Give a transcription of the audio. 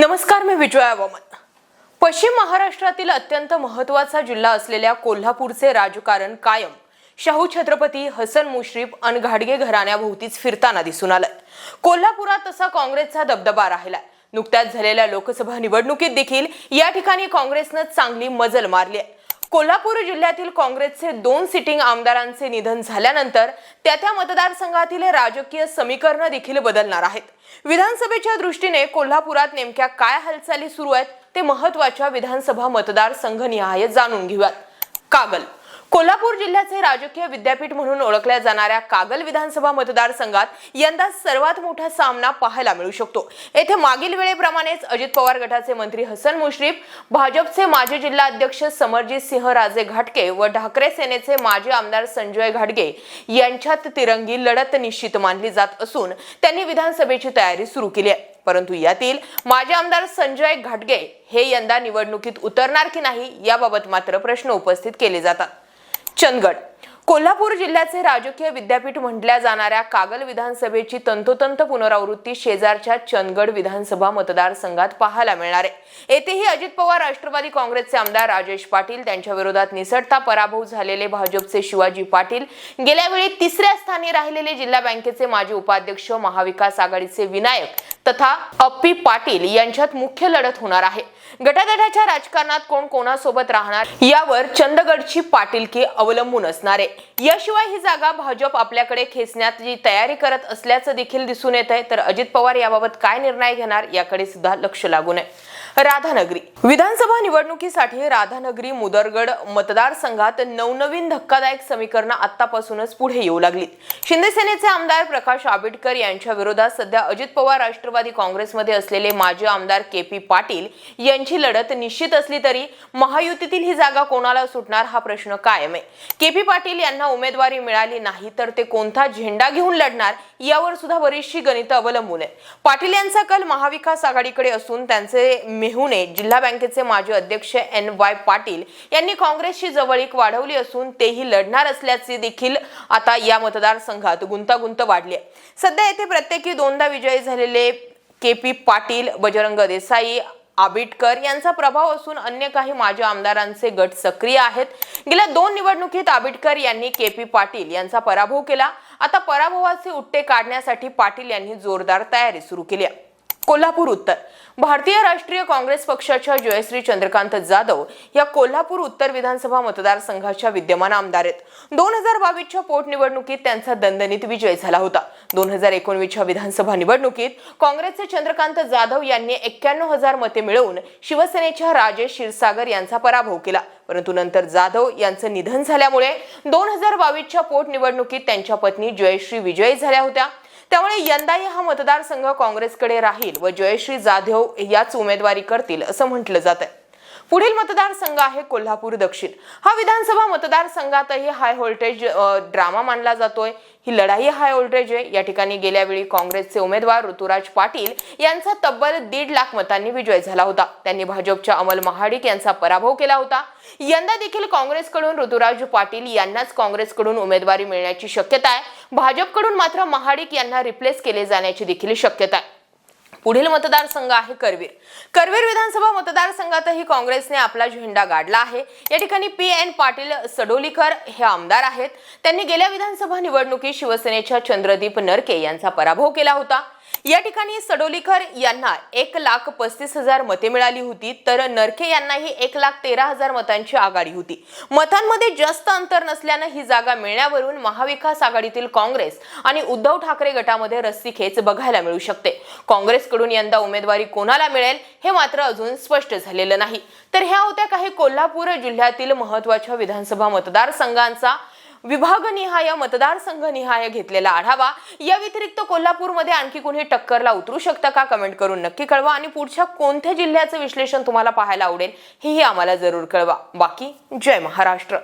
नमस्कार मी विजया वामन पश्चिम महाराष्ट्रातील अत्यंत महत्त्वाचा जिल्हा असलेल्या कोल्हापूरचे राजकारण कायम. शाहू छत्रपती हसन मुश्रीफ आणि घाडगे घराण्याभोवतीच फिरताना दिसून आलंय. कोल्हापुरात तसा काँग्रेसचा दबदबा राहिलाय. नुकत्याच झालेल्या लोकसभा निवडणुकीत देखील या ठिकाणी काँग्रेसनं चांगली मजल मारली आहे. कोल्हापूर जिल्ह्यातील काँग्रेसचे दोन सिटिंग आमदारांचे निधन झाल्यानंतर त्या त्या मतदारसंघातील राजकीय समीकरण देखील बदलणार आहेत. विधानसभेच्या दृष्टीने कोल्हापुरात नेमक्या काय हालचाली सुरू आहेत ते महत्त्वाच्या विधानसभा मतदारसंघनिहाय जाणून घेऊयात. कागल कोल्हापूर जिल्ह्याचे राजकीय विद्यापीठ म्हणून ओळखल्या जाणाऱ्या कागल विधानसभा मतदारसंघात यंदा सर्वात मोठा सामना पाहायला मिळू शकतो. येथे मागील वेळेप्रमाणेच अजित पवार गटाचे मंत्री हसन मुश्रीफ भाजपचे माजी जिल्हा अध्यक्ष समरजित सिंह राजे घाटके व ठाकरे सेनेचे माजी आमदार संजय घाटगे यांच्यात तिरंगी लढत निश्चित मानली जात असून त्यांनी विधानसभेची तयारी सुरू केली आहे. परंतु यातील माजी आमदार संजय घाटगे हे यंदा निवडणुकीत उतरणार की नाही याबाबत मात्र प्रश्न उपस्थित केले जातात. चंदगड. कोल्हापूर जिल्ह्याचे राजकीय विद्यापीठ म्हटल्या जाणाऱ्या कागल विधानसभेची तंतोतंत पुनरावृत्ती शेजारच्या चंदगड विधानसभा मतदारसंघात पाहायला मिळणार. आहे येथेही अजित पवार राष्ट्रवादी काँग्रेसचे आमदार राजेश पाटील त्यांच्या विरोधात निसटता पराभव झालेले भाजपचे शिवाजी पाटील गेल्यावेळी तिसऱ्या स्थानी राहिलेले जिल्हा बँकेचे माजी उपाध्यक्ष महाविकास आघाडीचे विनायक तथा अप्पी पाटील यांच्यात मुख्य लढत होणार आहे. गटागटाच्या राजकारणात कोण कोणासोबत राहणार यावर चंदगडची पाटीलकी अवलंबून असणार आहे. याशिवाय ही जागा भाजप आपल्याकडे खेचण्याची तयारी करत असल्याचं देखील दिसून येत आहे तर अजित पवार याबाबत काय निर्णय घेणार याकडे सुद्धा लक्ष लागून आहे. राधानगरी. विधानसभा निवडणुकीसाठी राधानगरी मुदरगड मतदारसंघात नवनवीन धक्कादायक समीकरणं आतापासूनच पुढे येऊ लागलीत. शिंदे सेनेचे आमदार प्रकाश आंबेडकर यांच्या विरोधात सध्या अजित पवार राष्ट्रवादी काँग्रेसमध्ये असलेले माजी आमदार के पी पाटील यांची लढत निश्चित असली तरी महायुतीतील ही जागा कोणाला सुटणार हा प्रश्न कायम आहे. के पी पाटील यांना उमेदवारी मिळाली नाही तर ते कोणता झेंडा घेऊन लढणार यावर सुद्धा बरीचशी गणितं अवलंबून आहे पाटील यांचा कल महाविकास आघाडीकडे असून त्यांचे मेहुणे जिल्हा बँकेचे माजी अध्यक्ष एन वाय पाटील यांनी काँग्रेसची जवळीक वाढवली असून तेही लढणार असल्याचे देखील आता या मतदारसंघात गुंतागुंत वाढली आहे. सध्या येथे प्रत्येकी दोनदा विजयी झालेले के पी पाटील बजरंग देसाई आबिटकर यांचा प्रभाव असून अन्य काही माजी आमदारांचे गट सक्रिय आहेत. गेल्या दोन निवडणुकीत आबिटकर यांनी के पी पाटील यांचा पराभव केला. आता पराभवाचे उट्टे काढण्यासाठी पाटील यांनी जोरदार तयारी सुरू केली आहे. कोल्हापूर उत्तर. भारतीय राष्ट्रीय काँग्रेस पक्षाच्या जयश्री चंद्रकांत जाधव या कोल्हापूर उत्तर विधानसभा मतदारसंघाच्या विद्यमान आमदार आहेत. दोन हजार बावीसच्या पोटनिवडणुकीत त्यांचा दणदणीत विजय झाला होता. दोन हजार एकोणवीसच्या विधानसभा निवडणुकीत काँग्रेसचे चंद्रकांत जाधव यांनी एक्क्याण्णव हजार मते मिळवून शिवसेनेच्या राजेश क्षीरसागर यांचा पराभव केला. परंतु नंतर जाधव यांचं निधन झाल्यामुळे दोन हजार बावीसच्या पोटनिवडणुकीत त्यांच्या पत्नी जयश्री विजयी झाल्या होत्या. त्यामुळे यंदाही हा मतदारसंघ काँग्रेसकडे राहील व जयश्री जाधव याच उमेदवारी करतील असं म्हटलं जात आहे पुढील मतदारसंघ आहे कोल्हापूर दक्षिण. हा विधानसभा मतदारसंघातही हाय व्होल्टेज ड्रामा मानला जातोय. ही लढाई हाय व्होल्टेज आहे. या ठिकाणी गेल्या वेळी काँग्रेसचे उमेदवार ऋतुराज पाटील यांचा तब्बल दीड लाख मतांनी विजय झाला होता. त्यांनी भाजपच्या अमल महाडिक यांचा पराभव केला होता. यंदा देखील काँग्रेसकडून ऋतुराज पाटील यांनाच काँग्रेसकडून उमेदवारी मिळण्याची शक्यता आहे. भाजपकडून मात्र महाडिक यांना रिप्लेस केले जाण्याची देखील शक्यता आहे. पुढील मतदारसंघ आहे करवीर. करवीर विधानसभा मतदारसंघातही काँग्रेसने आपला झेंडा गाडला आहे. या ठिकाणी पी एन पाटील सडोलीकर हे आमदार आहेत. त्यांनी गेल्या विधानसभा निवडणुकीत शिवसेनेच्या चंद्रदीप नरके यांचा पराभव केला होता. या ठिकाणी सडोलीकर यांना एक लाख पस्तीस हजार मते मिळाली होती तर नरखे यांनाही एक लाख तेरा हजार मतांची आघाडी होती. मतांमध्ये जास्त अंतर नसल्यानं ही जागा मिळण्यावरून महाविकास आघाडीतील काँग्रेस आणि उद्धव ठाकरे गटामध्ये रस्सीखेच बघायला मिळू शकते. काँग्रेसकडून यंदा उमेदवारी कोणाला मिळेल हे मात्र अजून स्पष्ट झालेलं नाही. तर ह्या होत्या काही कोल्हापूर जिल्ह्यातील महत्त्वाच्या विधानसभा मतदारसंघांचा विभागनिहाय मतदारसंघनिहाय घेतलेला आढावा. या व्यतिरिक्त कोल्हापूरमध्ये आणखी कोणी टक्करला उतरू शकता का? कमेंट करून नक्की कळवा. आणि पुढच्या कोणत्या जिल्ह्याचं विश्लेषण तुम्हाला पाहायला आवडेल हेही आम्हाला जरूर कळवा. बाकी जय महाराष्ट्र.